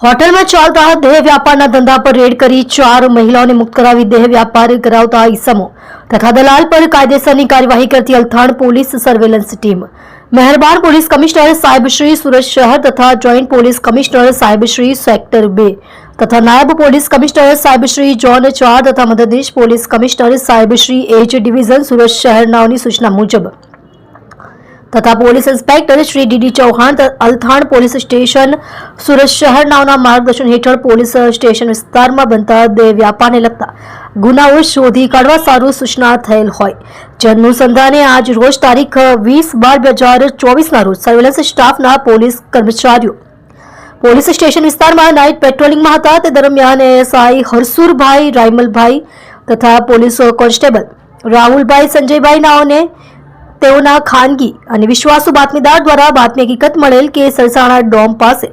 હોટલમાં ચાલતા દેહ વ્યાપારના ધંધા પર રેડ કરી ચાર મહિલાઓને મુક્ત કરાવી દેહ વ્યાપાર કરાવતા ઈસમો તથા દલાલ પર કાયદેસરની કાર્યવાહી કરતી અલથાણ પોલીસ સર્વેલન્સ ટીમ. મહેરબાન પોલીસ કમિશનર સાહેબ શ્રી સુરત શહેર તથા જોઈન્ટ પોલીસ કમિશનર સાહેબ શ્રી સેક્ટર બે તથા નાયબ પોલીસ કમિશનર સાહેબ શ્રી જોન ચાર તથા મદદનીશ પોલીસ કમિશનર સાહેબ શ્રી એચ ડિવિઝન સુરત શહેરનાઓની સૂચના મુજબ તથા police inspector Shri D D Chauhan Althan police station, Surat શહેરનાઓના માર્ગદર્શન હેઠળ પોલીસ સ્ટેશન વિસ્તારમાં બનતા વ્યાપારને લગતા ગુનાઓ શોધી કાઢવા સારું સૂચના થયેલ હોય. જે આજ રોજ તારીખ વીસ બાર બે હજાર ચોવીસના રોજ સર્વેલન્સ સ્ટાફના પોલીસ કર્મચારીઓ પોલીસ સ્ટેશન વિસ્તારમાં નાઇટ પેટ્રોલિંગમાં હતા. તે દરમિયાન એએસઆઈ હરસુરભાઈ, રાયમલભાઈ તથા પોલીસ કોન્સ્ટેબલ રાહુલભાઈ, સંજયભાઈ નાઓને તેઓના ખાનગી અને વિશ્વાસુ બાતમીદાર દ્વારા બાતમી હકીકત મળેલ કે સરસાણા ડોમ પાસે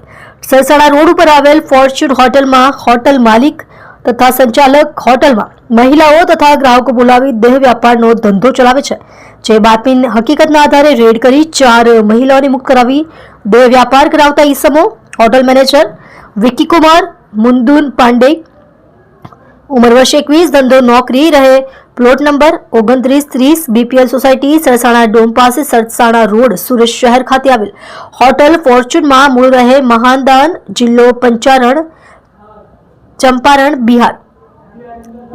સરસાણા રોડ ઉપર આવેલ ફોર્ચ્યુન હોટલમાં હોટલ માલિક તથા સંચાલક હોટલમાં મહિલાઓ તથા ગ્રાહકો બોલાવી દેહ વ્યાપારનો ધંધો ચલાવે છે. જે બાતમી હકીકતના આધારે રેડ કરી ચાર મહિલાઓને મુક્ત કરાવી દેહ વ્યાપાર કરાવતા ઈસમો, હોટલ મેનેજર વિકી કુમાર મુંદુન પાંડે, ઉંમર વર્ષ એકવીસ, ધંધો નોકરી રહે પ્લોટ નંબર ઓગણત્રીસ ત્રીસ બીપીએલ સોસાયટી સરસાણા ડોમ પાસે સરસાણા રોડ સુરત શહેર ખાતે આવેલ હોટલ ફોર્ચ્યુનમાં મૂળ રહે મહાનદાન જિલ્લો પંચારણ ચંપારણ બિહાર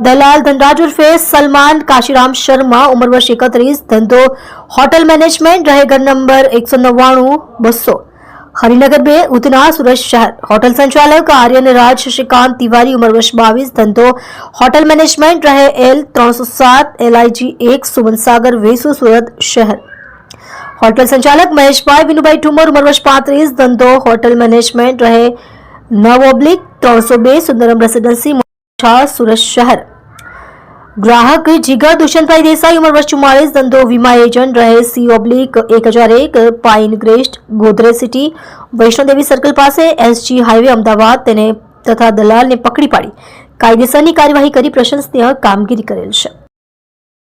દલાલ ધનરાજ ઉર્ફે સલમાન કાશીરામ શર્મા ઉંમર વર્ષ એકત્રીસ ધંધો હોટલ મેનેજમેન્ટ રહે ઘર નંબર એકસો નવ્વાણું બસો હરિનગર બે ઉધના સુરત શહેર હોટલ સંચાલક આર્યન રાજ શશિકાંત તિવારી ઉંમર વર્ષ બાવીસ ધંધો હોટલ મેનેજમેન્ટ રહે એલ ત્રણસો સાત એલઆઈજી એક સુમનસાગર વેસુ સુરત શહેર હોટલ સંચાલક મહેશભાઈ વિનુભાઈ ઠુમર ઉંમર વર્ષ પાંત્રીસ ધંધો હોટલ મેનેજમેન્ટ રહે નવ ઓબ્લિક ત્રણસો બે સુંદરમ રેસિડેન્સી મોછા સુરત શહેર ગ્રાહક જીગા દુષ્યંતભાઈ દેસાઈ ઉંમર વર્ષ ચુમ્માલીસ ધંધો વીમા એજન્ટ રહે સી ઓબ્લિક એક હજાર એક, pine crest Godrej city. Vaishnodevi circle પાસે એસજી હાઈવે અમદાવાદ તેને તથા દલાલને પકડી પાડી. કાયદેસરની કાર્યવાહી કરી પ્રશંસનીય કામગીરી કરેલ છે.